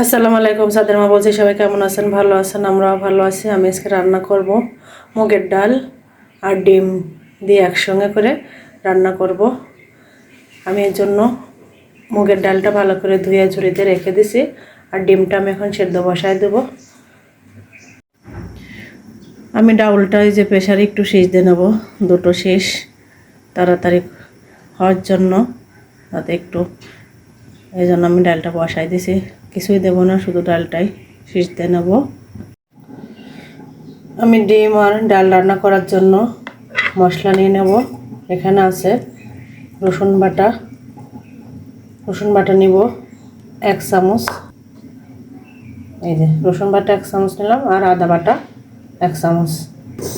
আসসালামু আলাইকুম, সাদের মা বলছি, সবাই কেমন আছেন? ভালো আছেন? আমরাও ভালো আছি। আমি আজকে রান্না করব মুগের ডাল আর ডিম দিয়ে একসঙ্গে করে রান্না করব। আমি এর জন্য মুগের ডালটা ভালো করে ধুয়ে ঝুড়িতে রেখে দিছি আর ডিমটা আমি এখন সেদ্ধ বসায় দেবো। আমি ডাউলটা এই যে প্রেশারে একটু শেষ দিয়ে নেব, দুটো শেষ তাড়াতাড়ি হওয়ার জন্য তাতে একটু এই জন্য আমি ডালটা বসাই দিছি। কিছুই দেবো না, শুধু ডালটাই সিজতে নেব। আমি ডিম আর ডাল রান্না করার জন্য মশলা নিয়ে নেব। এখানে আছে রসুন বাটা। রসুন বাটা নিব এক চামচ। এই যে, রসুন বাটা এক চামচ নিলাম আর আদা বাটা এক চামচ।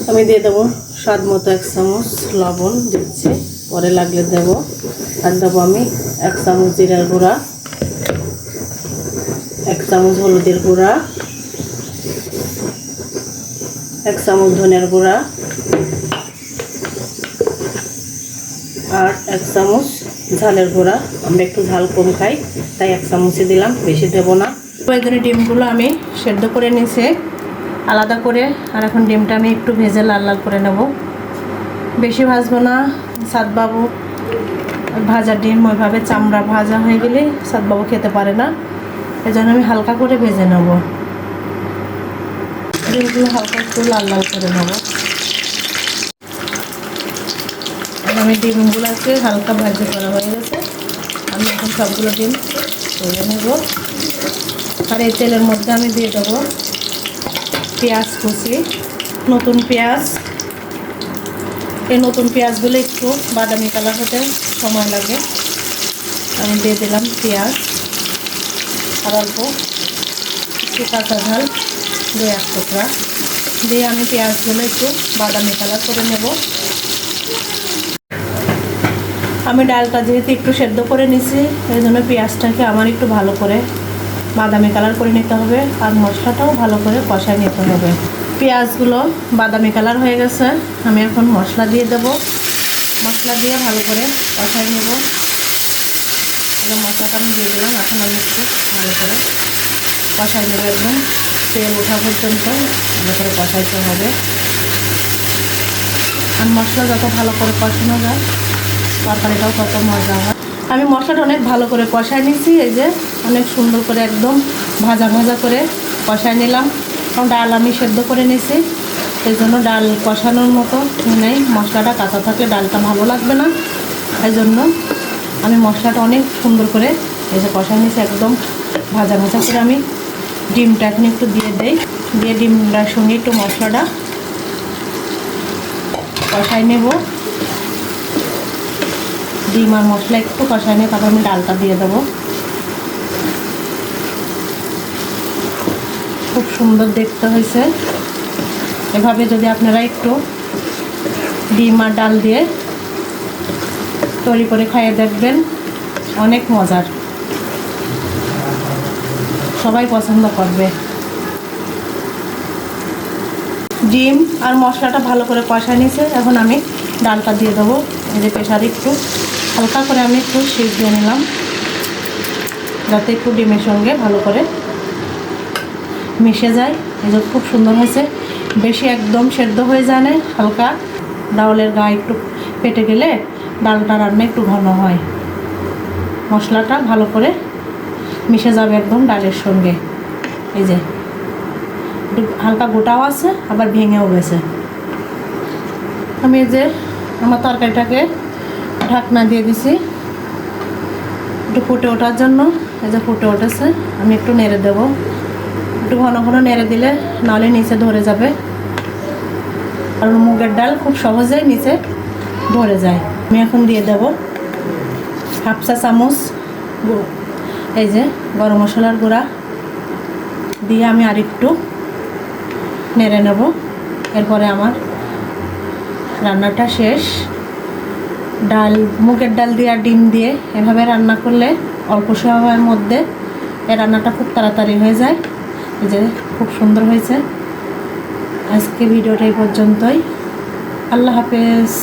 আমি দিয়ে দেবো স্বাদ মতো এক চামচ লবণ দিচ্ছি। পরে লাগলে দেবো। আর দেবো আমি এক চামচ জিরার গুঁড়া। চামচ হলুদের গুঁড়া, এক চামচ ধনের গুঁড়া, আর এক চামচ ঝালের গুঁড়া। আমরা একটু ঝাল কম খাই, তাই এক চামচই দিলাম, বেশি দেবো না। প্রয়োজনীয় ডিমগুলো আমি সেদ্ধ করে নিয়েছি, আলাদা করে। আর এখন ডিমটা আমি একটু ভেজে লাল লাল করে নেব। বেশি ভাজবো না সাদবাবু ভাজা ডিম, ওইভাবে চামড়া ভাজা হয়ে গেলে সাদবাবু খেতে পারে না। জন্য আমি হালকা করে ভেজে নেব। ডিমগুলো হালকা একটু লাল লাল করে নেব। আমি ডিমগুলোকে হালকা ভাজি করা হয়ে গেছে। আমি এখন সবগুলো ডিম তুলে নেব। আর এই তেলের মধ্যে আমি দিয়ে দেবো পেঁয়াজ কুচি। নতুন পেঁয়াজ। এই নতুন পেঁয়াজগুলো একটু বাদামি কালার হতে সময় লাগে। আমি দিয়ে দিলাম পেঁয়াজ। আর অল্প একটু কাঁচা ঝাল দিয়ে এক টুকরা। দিয়ে আমি পেঁয়াজগুলো একটু বাদামি কালার করে নেব। আমি ডালটা যেহেতু একটু সেদ্ধ করে নিছি, এই জন্য পেঁয়াজটাকে আমার একটু ভালো করে বাদামি কালার করে নিতে হবে আর মশলাটাও ভালো করে কষায় নিতে হবে। পেঁয়াজগুলো বাদামি কালার হয়ে গেছে, আমি এখন মশলা দিয়ে দেব। মশলা দিয়ে ভালো করে কষায় নেব। আমি দিয়ে দিলাম, এখন আমি একটু ভালো করে কষাই নেব একদম। তেল ওঠা পর্যন্ত ভালো করে কষাইতে হবে। আর মশলা যত ভালো করে কষানো যায়, তরকারিটাও তত মজা হয়। আমি মশলাটা অনেক ভালো করে কষায় নিয়েছি, এই যে অনেক সুন্দর করে একদম ভাজা ভাজা করে কষায় নিলাম। কারণ ডাল আমি সেদ্ধ করে নিয়েছি সেই জন্য ডাল কষানোর মতো নেই। মশলাটা কাঁচা থাকলে ডালটা ভালো লাগবে না, এই জন্য আমি মশলাটা অনেক সুন্দর করে এসে কষা নিয়েছি, একদম ভাজা ভাজা করে আমি ডিমটা এখন একটু দিয়ে দেই। দিয়ে ডিমটার সঙ্গে একটু মশলাটা কষাই নেব। ডিম আর মশলা একটু কষাই নিয়ে তারপর আমি ডালটা দিয়ে দেবো। খুব সুন্দর দেখতে হয়েছে। এভাবে যদি আপনারা একটু ডিম আর ডাল দিয়ে তৈরি করে খাইয়ে দেখবেন। অনেক মজার। সবাই পছন্দ করবে। ডিম আর মশলাটা ভালো করে কষা নিয়েছে। এখন আমি ডালটা দিয়ে দেবো। এই যে প্রেশারে একটু। হালকা করে আমি একটু সিজ দিয়ে নিলাম। যাতে একটু ডিমের সঙ্গে ভালো করে মিশে যায়। যে খুব সুন্দর হয়েছে। বেশি একদম সেদ্ধ হয়ে যায় না। হালকা। ডাউলের গায়ে একটু পেটে গেলে ডালটা রান্না একটু ঘন হয়। মশলাটা ভালো করে মিশে যাবে একদম ডালের সঙ্গে। এই যে, একটু হালকা গোটাও আছে, আবার ভেঙেও গেছে। আমি এই যে আমার তরকারিটাকে ঢাকনা দিয়ে দিছি। একটু ফুটে ওঠার জন্য, এই যে ফুটে উঠেছে, আমি একটু নেড়ে দেবো। একটু ঘন ঘন নেড়ে দিলে নাহলে নিচে ধরে যাবে। কারণ মুগের ডাল খুব সহজেই নিচে ধরে যায়। আমি এখন দিয়ে দেব হাফ চা চামচ এই যে গরম মশলার গুঁড়া। দিয়ে আমি আরেকটু নেড়ে নেব। এরপরে আমার রান্নাটা শেষ। ডাল, মুগের ডাল দিয়ে আর ডিম দিয়ে এভাবে রান্না করলে অল্প সময়ের মধ্যে এই রান্নাটা খুব তাড়াতাড়ি হয়ে যায়। এই যে খুব সুন্দর হয়েছে। আজকে ভিডিওটা এই পর্যন্তই। আল্লাহ হাফেজ।